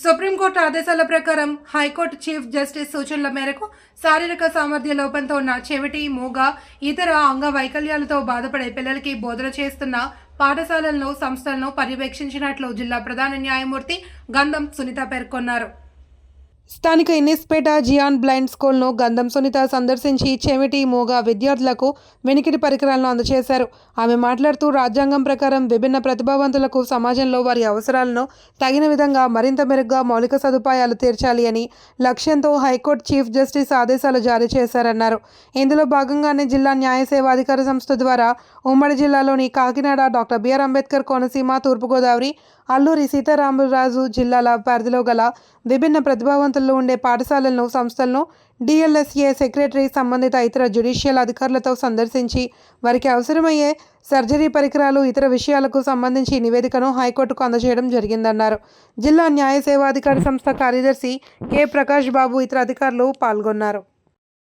Supreme court ఆదేశాల ప్రకారం high court chief justice సూచనల మేరకు శారీరక సామర్థ్య లోపంతో ఉన్న చెవిటి మూగ ఇతర అంగవైకల్యాలతో బాధపడే పిల్లలకి బోధన చేస్తున్న పాఠశాలలను సంస్థలను పర్యవేక్షించినట్లు జిల్లా ప్రధాన న్యాయమూర్తి గంధం సునీత పేర్కొన్నారు. స్థానిక ఇన్నిస్పేట జియాన్ బ్లైండ్ స్కూల్ను గంధం సునీత సందర్శించి చెవిటి మూగ విద్యార్థులకు వెనికిడి పరికరాలను అందజేశారు ఆమె మాట్లాడుతూ రాజ్యాంగం ప్రకారం విభిన్న ప్రతిభావంతులకు సమాజంలో వారి అవసరాలను తగిన విధంగా మరింత మెరుగ్గా మౌలిక సదుపాయాలు తీర్చాలి అని లక్ష్యంతో హైకోర్టు చీఫ్ జస్టిస్ ఆదేశాలు జారీ చేశారన్నారు. ఇందులో భాగంగానే జిల్లా న్యాయ సేవాధికార సంస్థ ద్వారా ఉమ్మడి జిల్లాలోని Kakinada doctor B R Ambedkar Konaseema Thurpu Godavari Alluri Sitarama Raju జిల్లాల పరిధిలో గల విభిన్న ప్రతిభావంతుల్లో ఉండే పాఠశాలలను సంస్థలను డిఎల్ఎస్ఏ సెక్రటరీ సంబంధిత ఇతర జ్యుడిషియల్ అధికారులతో సందర్శించి వారికి అవసరమయ్యే సర్జరీ పరికరాలు ఇతర విషయాలకు సంబంధించి నివేదికను హైకోర్టుకు అందజేయడం జరిగిందన్నారు. జిల్లా న్యాయ సేవాధికార సంస్థ కార్యదర్శి కె. ప్రకాష్ బాబు ఇతర అధికారులు పాల్గొన్నారు.